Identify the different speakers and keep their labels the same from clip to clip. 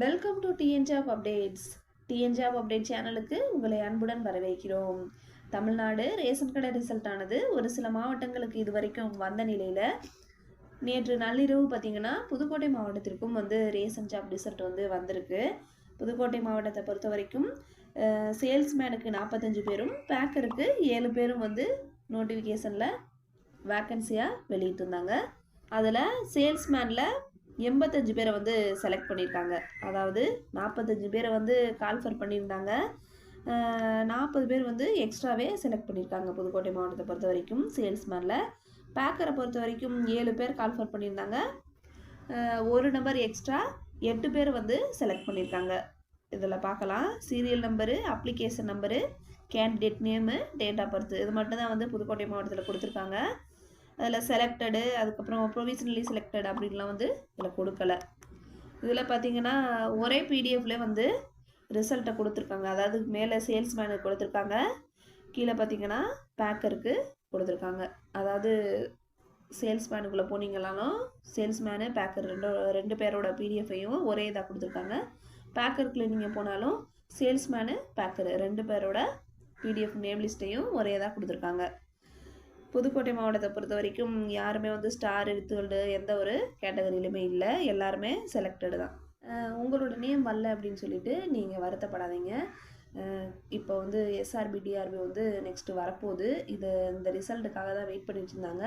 Speaker 1: Welcome to TN job updates TN job update சேனலுக்கு உங்களை அன்புடன் வரவேற்கிறோம். தமிழ்நாடு ரேஷன் கடை ரிசல்ட் ஆனது ஒரு சில மாவட்டங்களுக்கு இது வரைக்கும் வந்த நிலையில் நேற்று நள்ளிரவு பார்த்தீங்கன்னா புதுக்கோட்டை மாவட்டத்திற்கும் வந்து ரேஷன் ஜாப் ரிசல்ட் வந்து வந்திருக்கு. புதுக்கோட்டை மாவட்டத்தை பொறுத்த வரைக்கும் சேல்ஸ்மேனுக்கு நாற்பத்தஞ்சு பேரும் பேக்கருக்கு ஏழு பேரும் வந்து நோட்டிஃபிகேஷனில் வேக்கன்சியாக வெளியிட்டிருந்தாங்க. அதில் சேல்ஸ்மேனில் எண்பத்தஞ்சு பேரை வந்து செலக்ட் பண்ணியிருக்காங்க அதாவது நாற்பத்தஞ்சு பேரை வந்து கால்ஃபர் பண்ணியிருந்தாங்க. நாற்பது பேர் வந்து எக்ஸ்ட்ராவே செலக்ட் பண்ணியிருக்காங்க புதுக்கோட்டை மாவட்டத்தை பொறுத்த வரைக்கும் சேல்ஸ்மேனில் பேக்கரை பொறுத்த வரைக்கும் ஏழு பேர் கால்ஃபர் பண்ணியிருந்தாங்க. ஒரு நம்பர் எக்ஸ்ட்ரா எட்டு பேர் வந்து செலக்ட் பண்ணியிருக்காங்க இதில் பார்க்கலாம். Serial number application number candidate name date of birth இது மட்டும் தான் வந்து புதுக்கோட்டை மாவட்டத்தில் கொடுத்துருக்காங்க. அதில் செலக்டடு அதுக்கப்புறம் ப்ரொவிஷனலி செலக்டட் அப்படின்லாம் வந்து இதில் கொடுக்கல. இதில் பார்த்தீங்கன்னா ஒரே பிடிஎஃப்ல வந்து ரிசல்ட்டை கொடுத்துருக்காங்க. அதாவது மேலே சேல்ஸ்மேனுக்கு கொடுத்துருக்காங்க. கீழே பார்த்தீங்கன்னா பேக்கருக்கு கொடுத்துருக்காங்க. அதாவது சேல்ஸ்மேனுக்குள்ளே போனீங்களாலும் சேல்ஸ்மேனு பேக்கர் ரெண்டு ரெண்டு பேரோட பிடிஎஃப்பையும் ஒரே இதாக கொடுத்துருக்காங்க. பேக்கருக்குள்ளே நீங்கள் போனாலும் சேல்ஸ்மேனு பேக்கர் ரெண்டு பேரோட பிடிஎஃப் நேம் லிஸ்ட்டையும் ஒரே இதாக கொடுத்துருக்காங்க. புதுக்கோட்டை மாவட்டத்தை பொறுத்த வரைக்கும் யாருமே வந்து ஸ்டார் எடுத்துக்கொண்டு எந்த ஒரு கேட்டகரியிலுமே இல்லை. எல்லாருமே செலக்டடு தான். உங்களோட நேம் வரல அப்படின்னு சொல்லிட்டு நீங்கள் வருத்தப்படாதீங்க. இப்போ வந்து எஸ்ஆர்பி டிஆர்பி வந்து நெக்ஸ்ட்டு வரப்போகுது. இது இந்த ரிசல்ட்டுக்காக தான் வெயிட் பண்ணிட்டு இருந்தாங்க.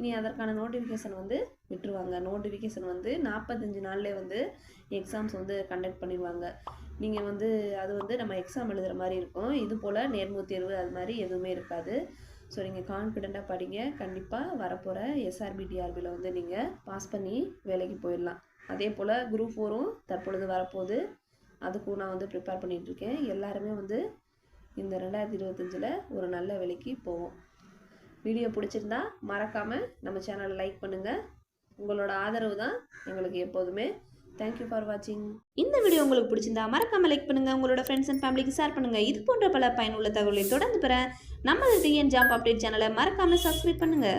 Speaker 1: இனி அதற்கான நோட்டிஃபிகேஷன் வந்து விட்டுருவாங்க. நோட்டிஃபிகேஷன் வந்து நாற்பத்தஞ்சு நாள்லே வந்து எக்ஸாம்ஸ் வந்து கண்டக்ட் பண்ணிடுவாங்க. நீங்கள் வந்து அது வந்து நம்ம எக்ஸாம் எழுதுகிற மாதிரி இருக்கும். இது போல் நேர்முகத் தேர்வு அது மாதிரி எதுவுமே இருக்காது. ஸோ நீங்கள் கான்ஃபிடெண்ட்டாக படிங்க. கண்டிப்பாக வரப்போகிற எஸ்ஆர்பி டிஆர்பியில் வந்து நீங்கள் பாஸ் பண்ணி வேலைக்கு போயிடலாம். அதே போல் குரூப் ஃபோரும் தற்பொழுது வரப்போகுது. அதுக்கும் நான் வந்து ப்ரிப்பேர் பண்ணிகிட்ருக்கேன் எல்லாருமே வந்து இந்த ரெண்டாயிரத்தி இருபத்தஞ்சில் ஒரு நல்ல வேலைக்கு போவோம். வீடியோ பிடிச்சிருந்தா மறக்காமல் நம்ம சேனலை லைக் பண்ணுங்கள் உங்களோட ஆதரவு தான் எங்களுக்கு எப்போதுமே. தேங்க்யூ ஃபார் வாட்சிங்
Speaker 2: இந்த வீடியோ உங்களுக்கு பிடிச்சிருந்தா மறக்காம லைக் பண்ணுங்க. உங்களோட ஃப்ரெண்ட்ஸ் அண்ட் ஃபேமிலிக்கு ஷேர் பண்ணுங்க. இது போன்ற பல பயனுள்ள தகவலை தொடர்ந்து பெற நம்ம டிஎன் ஜாப் அப்டேட் சேனலை மறக்காம சப்ஸ்கிரைப் பண்ணுங்க.